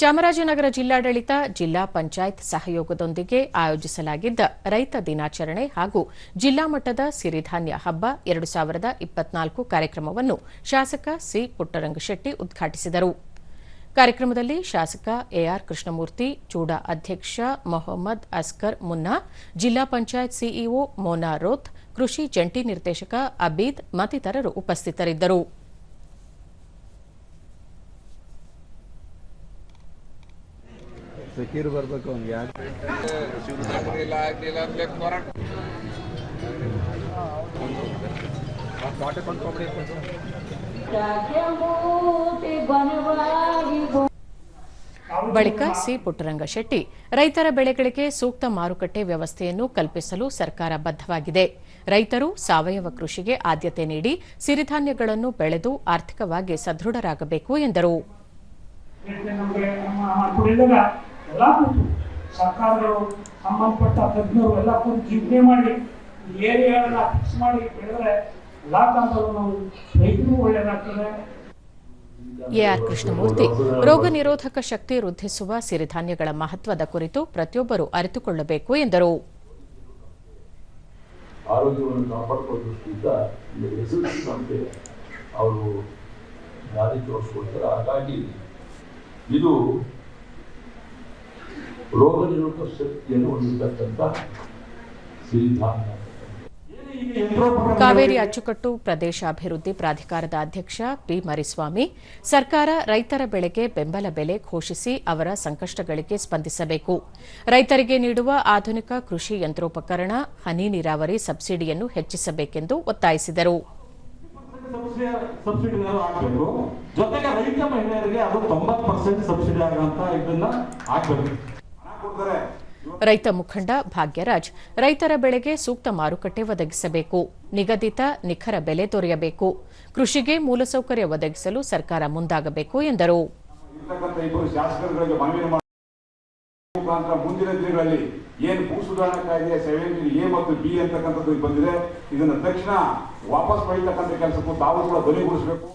ಚಾಮರಾಜನಗರ ಜಿಲ್ಲಾಡಳಿತ ಜಿಲ್ಲಾ ಪಂಚಾಯತ್ ಸಹಯೋಗದೊಂದಿಗೆ ಆಯೋಜಿಸಲಾಗಿದ್ದ ರೈತ ದಿನಾಚರಣೆ ಹಾಗೂ ಜಿಲ್ಲಾ ಮಟ್ಟದ ಸಿರಿಧಾನ್ಯ ಹಬ್ಬ ಎರಡು ಸಾವಿರದ ಇಪ್ಪತ್ನಾಲ್ಕು ಕಾರ್ಯಕ್ರಮವನ್ನು ಶಾಸಕ ಸಿ ಪುಟ್ಟರಂಗಶೆಟ್ಟಿ ಉದ್ಘಾಟಿಸಿದರು. ಕಾರ್ಯಕ್ರಮದಲ್ಲಿ ಶಾಸಕ ಎಆರ್ ಕೃಷ್ಣಮೂರ್ತಿ, ಚೂಡಾ ಅಧ್ಯಕ್ಷ ಮೊಹಮ್ಮದ್ ಅಸ್ಕರ್ ಮುನ್ನಾ, ಜಿಲ್ಲಾ ಪಂಚಾಯತ್ ಸಿಇಒ ಮೋನಾ ರೋತ್, ಕೃಷಿ ಜಂಟಿ ನಿರ್ದೇಶಕ ಅಬೀದ್ ಮತ್ತಿತರರು ಉಪಸ್ಥಿತರಿದ್ದರು. ಸೆಕ್ಯೂರ್ ಬರ್ಬೇಕು ಅವ್ನಿಗೆ ಬಳಿಕ ಸಿ ಪುಟ್ಟರಂಗ ಶೆಟ್ಟಿ, ರೈತರ ಬೆಳೆಗಳಿಗೆ ಸೂಕ್ತ ಮಾರುಕಟ್ಟೆ ವ್ಯವಸ್ಥೆಯನ್ನು ಕಲ್ಪಿಸಲು ಸರ್ಕಾರ ಬದ್ಧವಾಗಿದೆ. ರೈತರು ಸಾವಯವ ಕೃಷಿಗೆ ಆದ್ಯತೆ ನೀಡಿ ಸಿರಿಧಾನ್ಯಗಳನ್ನು ಬೆಳೆದು ಆರ್ಥಿಕವಾಗಿ ಸದೃಢರಾಗಬೇಕು ಎಂದರು. ಎಲ್ಲ ಕೂತು ಸರ್ಕಾರಗಳು ಸಂಬಂಧಪಟ್ಟ ತಜ್ಞರು ಎಲ್ಲ ಕೂತು ಚಿಂತನೆ ಮಾಡಿ ಏರಿಯಾಗಳನ್ನ ಫಿಕ್ಸ್ ಮಾಡಿ ಬೆಳೆದ್ರೆ ಎಲ್ಲ ಕಾಲದಲ್ಲೂ ನಾವು ರೈತರಿಗೂ ಒಳ್ಳೆಯದಾಗ್ತದೆ ಎಆರ್ ಕೃಷ್ಣಮೂರ್ತಿ ರೋಗ ನಿರೋಧಕ ಶಕ್ತಿ ವೃದ್ಧಿಸುವ ಸಿರಿಧಾನ್ಯಗಳ ಮಹತ್ವದ ಕುರಿತು ಪ್ರತಿಯೊಬ್ಬರು ಅರಿತುಕೊಳ್ಳಬೇಕು ಎಂದರು. ಆರೋಗ್ಯವನ್ನು ಕಾಪಾಡಿಕೊಳ್ಳುವ ದೃಷ್ಟಿಯಿಂದ ರೆಸಿಡೆನ್ಸ್ ಸಂಸ್ಥೆ ಅವರು ದಾರಿ ತೋರಿಸ್ಕೊಳ್ತಾರೆ ಹಾಗಾಗಿ ಇದು ರೋಗ ನಿರೋಧಕ ಶಕ್ತಿಯನ್ನು ಹೊಂದಿರತಕ್ಕಂಥ ಸಿರಿಧಾನ್ಯ. ಕಾವೇರಿ ಅಚ್ಚುಕಟ್ಟು ಪ್ರದೇಶಾಭಿವೃದ್ಧಿ ಪ್ರಾಧಿಕಾರದ ಅಧ್ಯಕ್ಷ ಪಿ ಮರಿಸ್ವಾಮಿ ಸರ್ಕಾರ ರೈತರ ಬೆಳೆಗೆ ಬೆಂಬಲ ಬೆಲೆ ಘೋಷಿಸಿ ಅವರ ಸಂಕಷ್ಟಗಳಿಗೆ ಸ್ಪಂದಿಸಬೇಕು. ರೈತರಿಗೆ ನೀಡುವ ಆಧುನಿಕ ಕೃಷಿ ಯಂತ್ರೋಪಕರಣ ಹನಿ ನೀರಾವರಿ ಸಬ್ಸಿಡಿಯನ್ನು ಹೆಚ್ಚಿಸಬೇಕೆಂದು ಒತ್ತಾಯಿಸಿದರು. ಜೊತೆಗೆ ರೈತ ಮಹಿಳೆಯರಿಗೆ ಅದು ತೊಂಬತ್ತು ಪರ್ಸೆಂಟ್ ಸಬ್ಸಿಡಿ ಆಗುವಂತ ಇದನ್ನ ರೈತ ಮುಖಂಡ ಭಾಗ್ಯರಾಜ್ ರೈತರ ಬೆಳೆಗೆ ಸೂಕ್ತ ಮಾರುಕಟ್ಟೆ ಒದಗಿಸಬೇಕು ನಿಗದಿತ ನಿಖರ ಬೆಲೆ ದೊರೆಯಬೇಕು ಕೃಷಿಗೆ ಮೂಲಸೌಕರ್ಯ ಒದಗಿಸಲು ಸರ್ಕಾರ ಮುಂದಾಗಬೇಕು ಎಂದರು. ಮುಂದಿನ ದಿನಗಳಲ್ಲಿ ಏನು ಭೂ ಸುಧಾರಣಾ ಕಾಯ್ದೆ ಸೆವೆಂಟೀನ್ ಎ ಮತ್ತು ಬಿ ಅಂತಕ್ಕಂಥದ್ದು ಬಂದಿದೆ ಇದನ್ನು ತಕ್ಷಣ ವಾಪಸ್ ಪಡೀತಕ್ಕಂಥ ಕೆಲಸಕ್ಕೂ ತಾವು ಕೂಡ ಧ್ವನಿಗೂಡಿಸಬೇಕು